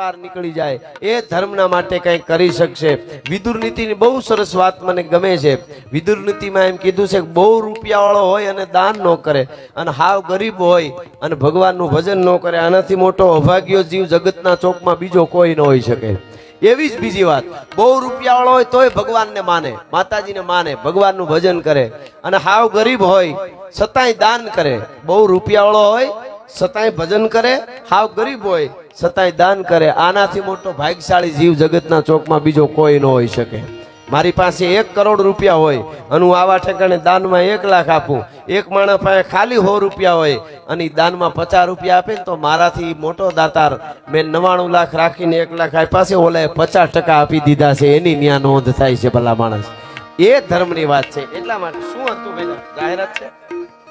પાર નીકળી જાય. એ ધર્મના માટે કંઈક કરી શકશે. વિદુર નીતિની બહુ સરસ વાત મને ગમે છે. વિદુર નીતિમાં એમ કીધું છે બહુ રૂપિયાવાળો હોય અને દાન ન કરે અને હાવ ગરીબ હોય અને ભગવાનનું ભજન ન કરે, આનાથી મોટો અભાગ્યો જીવ જગતના ચોકમાં બીજો કોઈ ન હોઈ શકે. એવી જ બીજી વાત. બહુ રૂપિયાવાળો હોય તોય ભગવાનને માને, માતાજીને માને, ભગવાનનું ભજન કરે અને હાવ ગરીબ હોય છતાંય દાન કરે. બહુ રૂપિયાવાળો હોય છતાંય ભજન કરે, હાવ ગરીબ હોય છતાંય દાન કરે. આનાથી મોટો ભાગ્યશાળી જીવ જગતના ચોકમાં બીજો કોઈ ન હોઈ શકે. મારી પાસે એક કરોડ રૂપિયા હોય અને હું આવા ઠેકાણે દાનમાં એક લાખ આપું. એક માણસ પાસે ખાલી સો રૂપિયા હોય અને દાનમાં પચાસ રૂપિયા આપે ને તો મારાથી મોટો દાતાર મેં નવાણું લાખ રાખીને એક લાખ આપ્યા છે, ઓલાએ પચાસ ટકા આપી દીધા છે. એની ન્યા નોંધ થાય છે ભલા માણસ. એ ધર્મની વાત છે. એટલા માટે શું હતું ભાઈ જાહેરાત છે?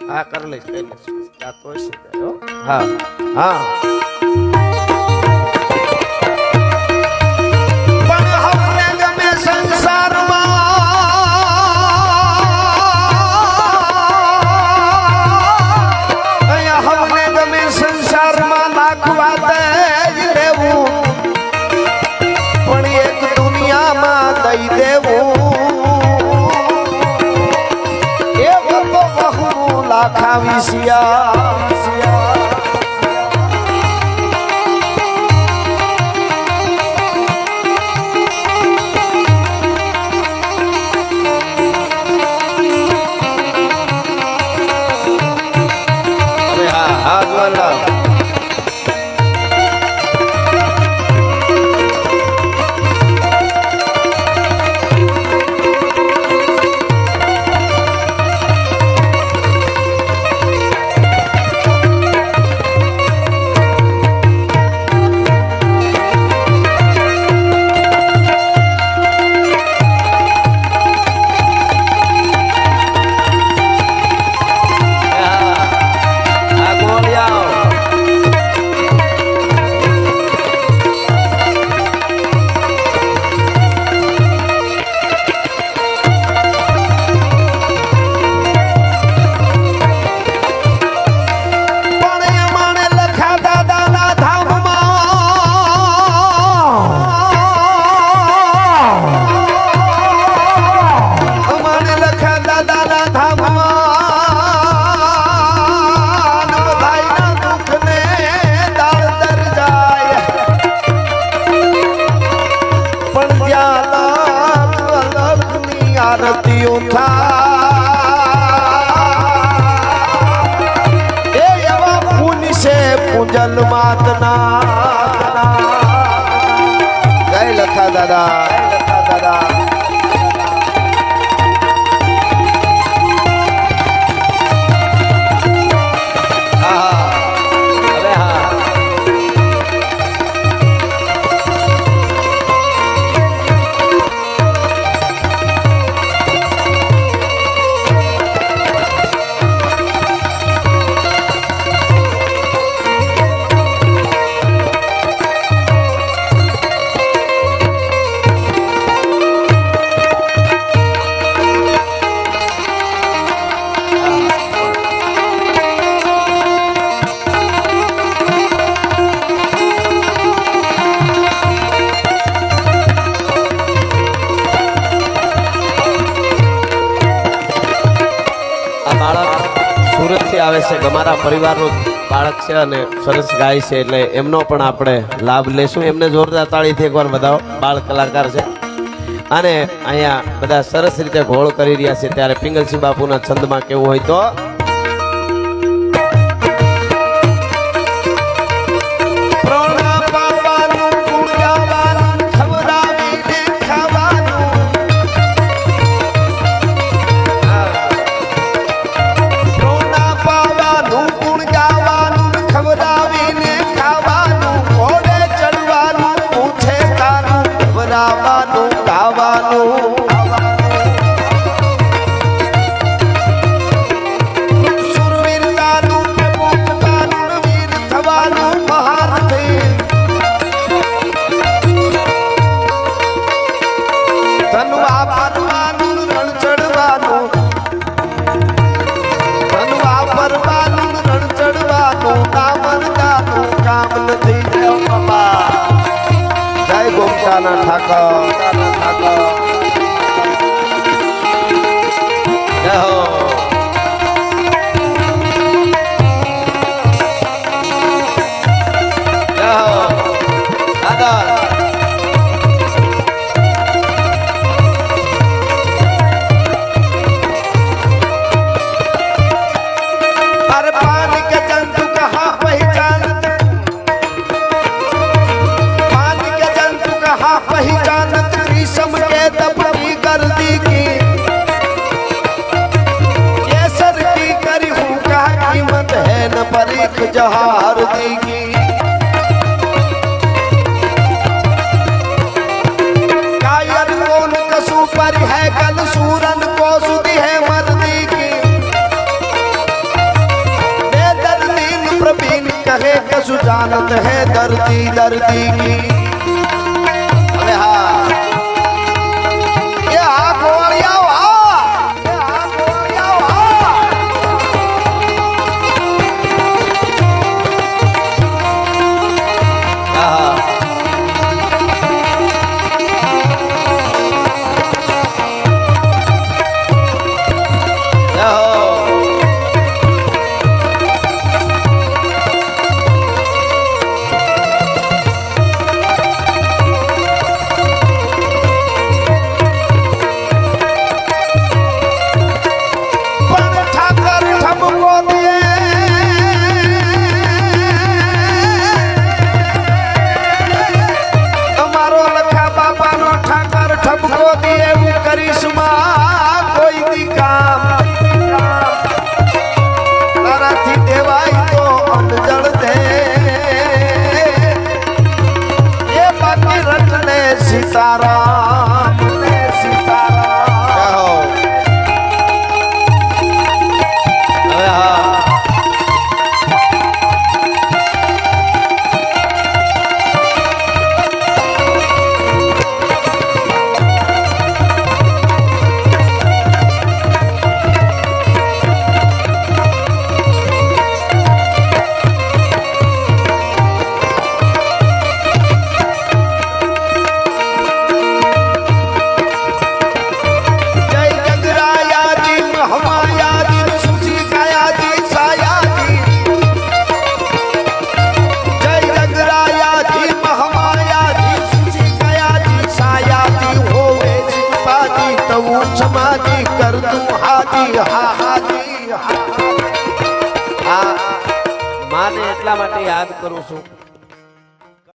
હા, કરી લઈશ. હો. હા. લાખાવી શિયા. પૂજલ માતના જય લખા દાદા. છે અમારા પરિવારનું બાળક છે અને સરસ ગાય છે એટલે એમનો પણ આપણે લાભ લેશું. એમને જોરદાર તાળીથી એકવાર વધાવો બાળ કલાકાર છે. અને અહીંયા બધા સરસ રીતે ઘોળ કરી રહ્યા છે. ત્યારે પિંગલસિંહ બાપુના છંદમાં કેવું હોય તો জানা থাকো। है धरती धरती की માને એટલા માટે યાદ કરું છું.